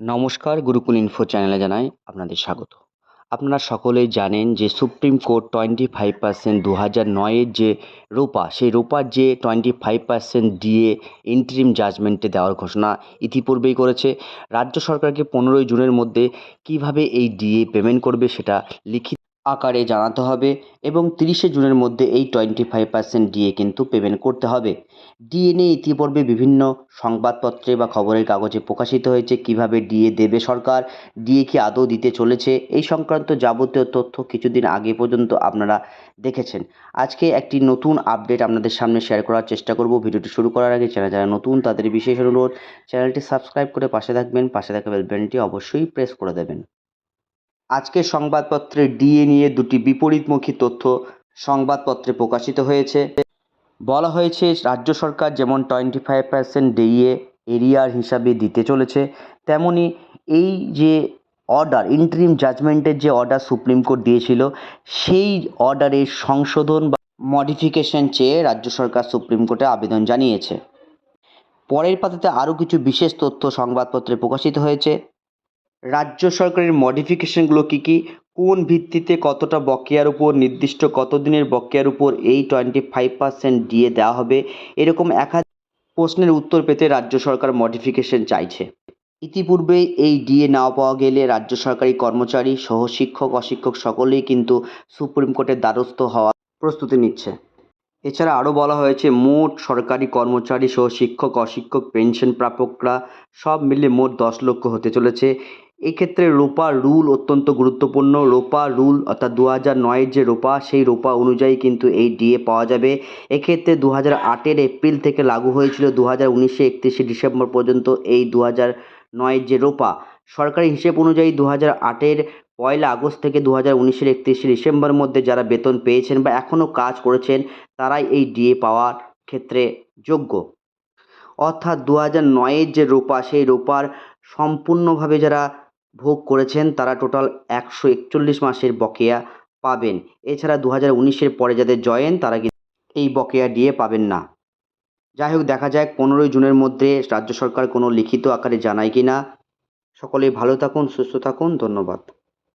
নমস্কার, গুরুকুল ইনফো চ্যানেলে জানাই আপনাদের স্বাগত। আপনারা সকলেই জানেন যে supreme court twenty five percent দু হাজার নয়ের যে রোপা, সেই রোপার যে twenty five percent DA interim জাজমেন্টে দেওয়ার ঘোষণা ইতিপূর্বেই করেছে। রাজ্য সরকারকে পনেরোই জুনের মধ্যে কীভাবে এই ডিএ পেমেন্ট করবে সেটা লিখিত আকারে জানাতে হবে এবং তিরিশে জুনের মধ্যে এই টোয়েন্টি ফাইভ পার্সেন্ট ডিএ কিন্তু পেমেন্ট করতে হবে। ডিএ নিয়ে ইতিপূর্বে বিভিন্ন সংবাদপত্রে বা খবরের কাগজে প্রকাশিত হয়েছে কীভাবে ডিএ দেবে সরকার, ডিএ কি আদৌ দিতে চলেছে, এই সংক্রান্ত যাবতীয় তথ্য কিছুদিন আগে পর্যন্ত আপনারা দেখেছেন। আজকে একটি নতুন আপডেট আপনাদের সামনে শেয়ার করার চেষ্টা করব। ভিডিওটি শুরু করার আগে চ্যানেল যারা নতুন, তাদের বিশেষ অনুরোধ, চ্যানেলটি সাবস্ক্রাইব করে পাশে থাকবেন, পাশে থাকা বেল বাটনটি অবশ্যই প্রেস করে দেবেন। আজকের সংবাদপত্রে ডিএ নিয়ে দুটি বিপরীতমুখী তথ্য সংবাদপত্রে প্রকাশিত হয়েছে। বলা হয়েছে, রাজ্য সরকার যেমন টোয়েন্টি ফাইভ পার্সেন্ট ডিএ এরিয়ার হিসাবে দিতে চলেছে, তেমনি এই যে অর্ডার, ইন্টারিম জাজমেন্টের যে অর্ডার সুপ্রিম কোর্ট দিয়েছিল, সেই অর্ডারের সংশোধন বা মডিফিকেশন চেয়ে রাজ্য সরকার সুপ্রিম কোর্টে আবেদন জানিয়েছে। পরের পাতাতে আরও কিছু বিশেষ তথ্য সংবাদপত্রে প্রকাশিত হয়েছে। রাজ্য সরকারের মডিফিকেশনগুলো কী কী? কোন ভিত্তিতে কতটা বকেয়ার উপর, নির্দিষ্ট কত দিনের বকেয়ার উপর এই টোয়েন্টি ফাইভ পার্সেন্ট দিয়ে দেওয়া হবে? এরকম একাধিক প্রশ্নের উত্তর পেতে রাজ্য সরকার মডিফিকেশন চাইছে। ইতিপূর্বে এই ডিএ না পাওয়া গেলে রাজ্য সরকারি কর্মচারী সহ শিক্ষক অশিক্ষক সকলেই কিন্তু সুপ্রিম কোর্টের দ্বারস্থ হওয়ার প্রস্তুতি নিচ্ছে। এছাড়া আরও বলা হয়েছে, মোট সরকারি কর্মচারী সহ শিক্ষক অশিক্ষক পেনশন প্রাপকরা সব মিলে মোট দশ লক্ষ হতে চলেছে। এক্ষেত্রে রোপা রুল অত্যন্ত গুরুত্বপূর্ণ। রোপা রুল অর্থাৎ দু হাজার নয়ের যে রোপা, সেই রোপা অনুযায়ী কিন্তু এই ডিএ পাওয়া যাবে। এক্ষেত্রে দু হাজার আটের এপ্রিল থেকে লাগু হয়েছিল দু হাজার উনিশে একত্রিশে ডিসেম্বর পর্যন্ত এই দু হাজার নয়ের যে রোপা। সরকারি হিসেব অনুযায়ী দু হাজার আটের পয়লা আগস্ট থেকে দু হাজার উনিশের একত্রিশে ডিসেম্বরের মধ্যে যারা বেতন পেয়েছেন বা এখনও কাজ করেছেন, তারাই এই ডিএ পাওয়ার ক্ষেত্রে যোগ্য। অর্থাৎ দু হাজার নয়ের যে রোপা, সেই রোপার সম্পূর্ণভাবে যারা ভোগ করেছেন তারা টোটাল একশো একচল্লিশ মাসের বকেয়া পাবেন। এছাড়া দু হাজার উনিশের পরে যাদের জয়েন, তারা কিন্তু এই বকেয়া ডিএ পাবেন না। যাই হোক, দেখা যাক পনেরোই জুনের মধ্যে রাজ্য সরকার কোনো লিখিত আকারে জানায় কি না সকলেই ভালো থাকুন, সুস্থ থাকুন, ধন্যবাদ।